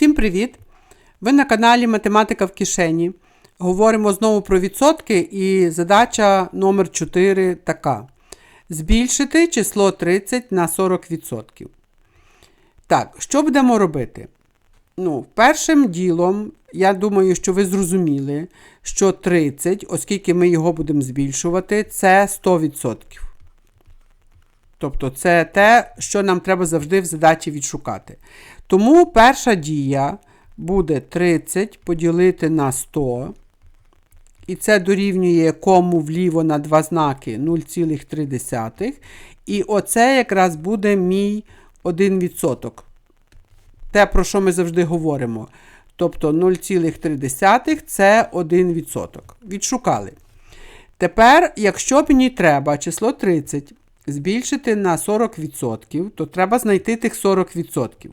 Всім привіт! Ви на каналі Математика в кишені. Говоримо знову про відсотки, і задача номер 4 така: збільшити число 30 на 40%. Так, що будемо робити? Ну, першим ділом, я думаю, що ви зрозуміли, що 30, оскільки ми його будемо збільшувати, це 100%. Тобто це те, що нам треба завжди в задачі відшукати. Тому перша дія буде 30 поділити на 100. І це дорівнює кому вліво на два знаки 0,3. І оце якраз буде мій 1%. Те, про що ми завжди говоримо. Тобто 0,3 це 1%. Відшукали. Тепер, якщо мені треба число 30 збільшити на 40%, то треба знайти тих 40%.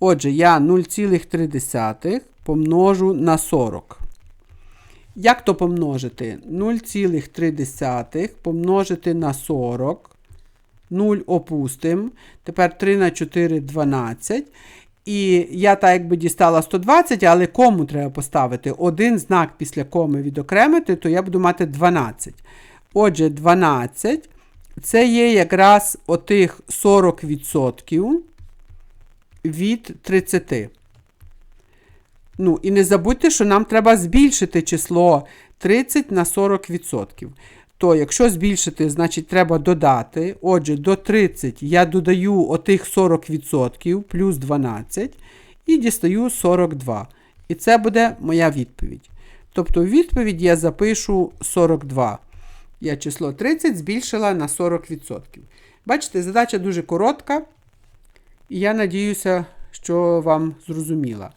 Отже, я 0,3 помножу на 40. Як то помножити? 0,3 помножити на 40. 0 опустимо. Тепер 3 на 4 12. І я так якби дістала 120, але кому треба поставити? Один знак після коми відокремити, то я буду мати 12. Отже, 12 це є якраз отих 40% від 30. Ну, і не забудьте, що нам треба збільшити число 30 на 40%. То, якщо збільшити, значить треба додати. Отже, до 30 я додаю отих 40% плюс 12 і дістаю 42. І це буде моя відповідь. Тобто, відповідь я запишу 42. Я число 30 збільшила на 40%. Бачите, задача дуже коротка. І я надіюся, що вам зрозуміла.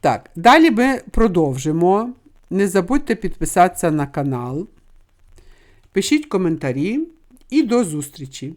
Так, далі ми продовжимо. Не забудьте підписатися на канал. Пишіть коментарі і до зустрічі!